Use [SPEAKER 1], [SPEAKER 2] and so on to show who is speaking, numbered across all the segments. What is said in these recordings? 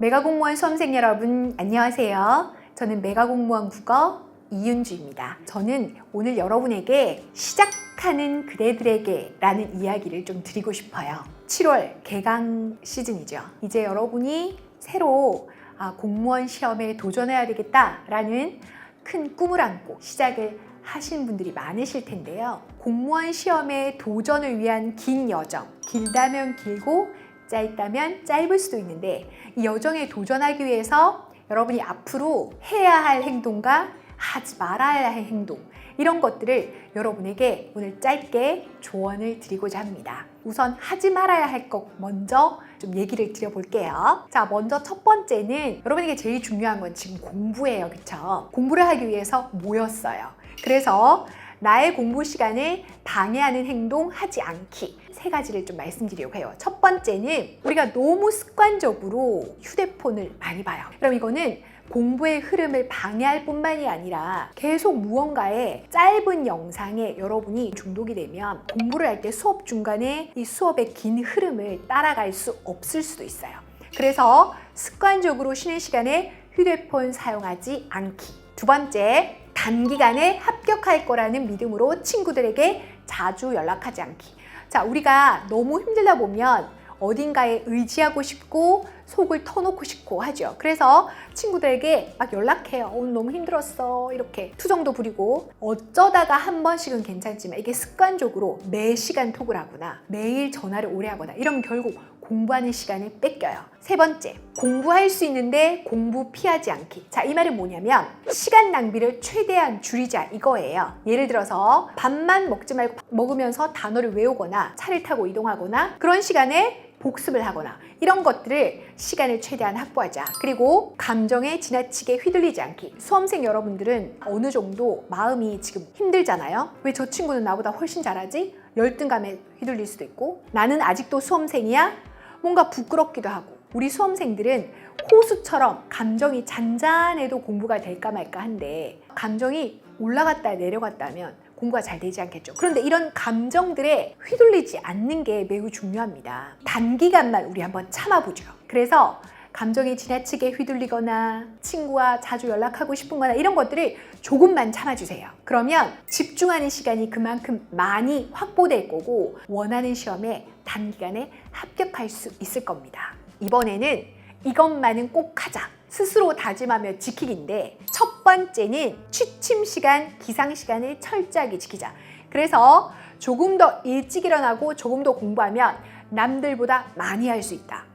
[SPEAKER 1] 메가 공무원 수험생 여러분 안녕하세요. 저는 메가 공무원 국어 이윤주입니다. 저는 오늘 여러분에게 시작하는 그대들에게 라는 이야기를 좀 드리고 싶어요. 7월 개강 시즌이죠. 이제 여러분이 새로 아, 공무원 시험에 도전해야 되겠다라는 큰 꿈을 안고 시작을 하신 분들이 많으실 텐데요. 공무원 시험에 도전을 위한 긴 여정, 길다면 길고 짧다면 짧을 수도 있는데 이 여정에 도전하기 위해서 여러분이 앞으로 해야 할 행동과 하지 말아야 할 행동 이런 것들을 여러분에게 오늘 짧게 조언을 드리고자 합니다. 우선 하지 말아야 할 것 먼저 좀 얘기를 드려볼게요. 자, 먼저 첫 번째는 여러분에게 제일 중요한 건 지금 공부예요. 그쵸? 공부를 하기 위해서 모였어요. 그래서 나의 공부 시간을 방해하는 행동 하지 않기. 세 가지를 좀 말씀드리려고 해요. 첫 번째는 우리가 너무 습관적으로 휴대폰을 많이 봐요. 그럼 이거는 공부의 흐름을 방해할 뿐만이 아니라 계속 무언가에 짧은 영상에 여러분이 중독이 되면 공부를 할 때 수업 중간에 이 수업의 긴 흐름을 따라갈 수 없을 수도 있어요. 그래서 습관적으로 쉬는 시간에 휴대폰 사용하지 않기. 두 번째, 단기간에 합격할 거라는 믿음으로 친구들에게 자주 연락하지 않기. 자, 우리가 너무 힘들다 보면 어딘가에 의지하고 싶고 속을 터놓고 싶고 하죠. 그래서 친구들에게 막 연락해요. 오늘 너무 힘들었어. 이렇게 투정도 부리고 어쩌다가 한 번씩은 괜찮지만 이게 습관적으로 매 시간 톡을 하거나 매일 전화를 오래 하거나 이러면 결국 공부하는 시간을 뺏겨요. 세 번째, 공부할 수 있는데 공부 피하지 않기. 자, 이 말은 뭐냐면 시간 낭비를 최대한 줄이자 이거예요. 예를 들어서 밥만 먹지 말고 먹으면서 단어를 외우거나 차를 타고 이동하거나 그런 시간에 복습을 하거나 이런 것들을 시간을 최대한 확보하자. 그리고 감정에 지나치게 휘둘리지 않기. 수험생 여러분들은 어느 정도 마음이 지금 힘들잖아요. 왜 저 친구는 나보다 훨씬 잘하지? 열등감에 휘둘릴 수도 있고 나는 아직도 수험생이야? 뭔가 부끄럽기도 하고 우리 수험생들은 호수처럼 감정이 잔잔해도 공부가 될까 말까 한데 감정이 올라갔다 내려갔다면 공부가 잘 되지 않겠죠. 그런데 이런 감정들에 휘둘리지 않는 게 매우 중요합니다. 단기간만 우리 한번 참아보죠. 그래서 감정이 지나치게 휘둘리거나 친구와 자주 연락하고 싶은 거나 이런 것들을 조금만 참아주세요. 그러면 집중하는 시간이 그만큼 많이 확보될 거고 원하는 시험에 단기간에 합격할 수 있을 겁니다. 이번에는 이것만은 꼭 하자. 스스로 다짐하며 지키기인데 첫 번째는 취침 시간, 기상 시간을 철저하게 지키자. 그래서 조금 더 일찍 일어나고 조금 더 공부하면 남들보다 많이 할 수 있다.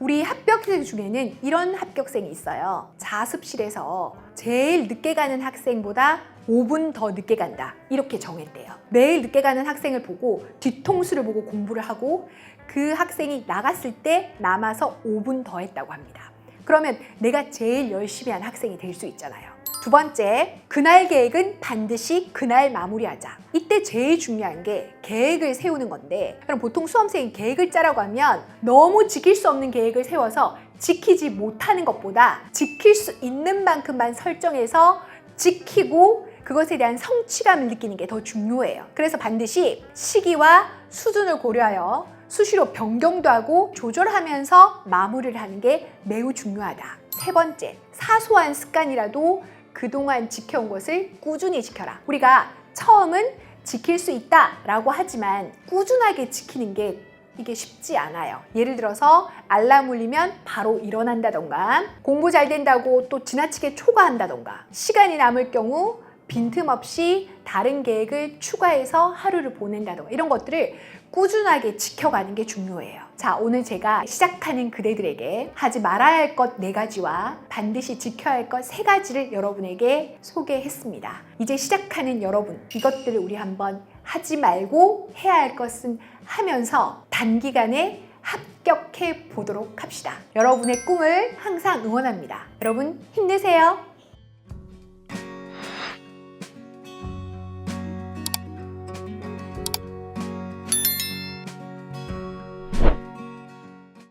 [SPEAKER 1] 우리 합격생 중에는 이런 합격생이 있어요. 자습실에서 제일 늦게 가는 학생보다 5분 더 늦게 간다. 이렇게 정했대요. 매일 늦게 가는 학생을 보고 뒤통수를 보고 공부를 하고 그 학생이 나갔을 때 남아서 5분 더 했다고 합니다. 그러면 내가 제일 열심히 한 학생이 될 수 있잖아요. 두 번째, 그날 계획은 반드시 그날 마무리하자. 이때 제일 중요한 게 계획을 세우는 건데, 그럼 보통 수험생이 계획을 짜라고 하면 너무 지킬 수 없는 계획을 세워서 지키지 못하는 것보다 지킬 수 있는 만큼만 설정해서 지키고 그것에 대한 성취감을 느끼는 게 더 중요해요. 그래서 반드시 시기와 수준을 고려하여 수시로 변경도 하고 조절하면서 마무리를 하는 게 매우 중요하다. 세 번째, 사소한 습관이라도 그동안 지켜온 것을 꾸준히 지켜라. 우리가 처음은 지킬 수 있다 라고 하지만 꾸준하게 지키는 게 이게 쉽지 않아요. 예를 들어서 알람 울리면 바로 일어난다던가 공부 잘 된다고 또 지나치게 초과한다던가 시간이 남을 경우 빈틈없이 다른 계획을 추가해서 하루를 보낸다던가 이런 것들을 꾸준하게 지켜가는 게 중요해요. 자, 오늘 제가 시작하는 그대들에게 하지 말아야 할 것 네 가지와 반드시 지켜야 할 것 세 가지를 여러분에게 소개했습니다. 이제 시작하는 여러분, 이것들을 우리 한번 하지 말고 해야 할 것은 하면서 단기간에 합격해 보도록 합시다. 여러분의 꿈을 항상 응원합니다. 여러분 힘내세요.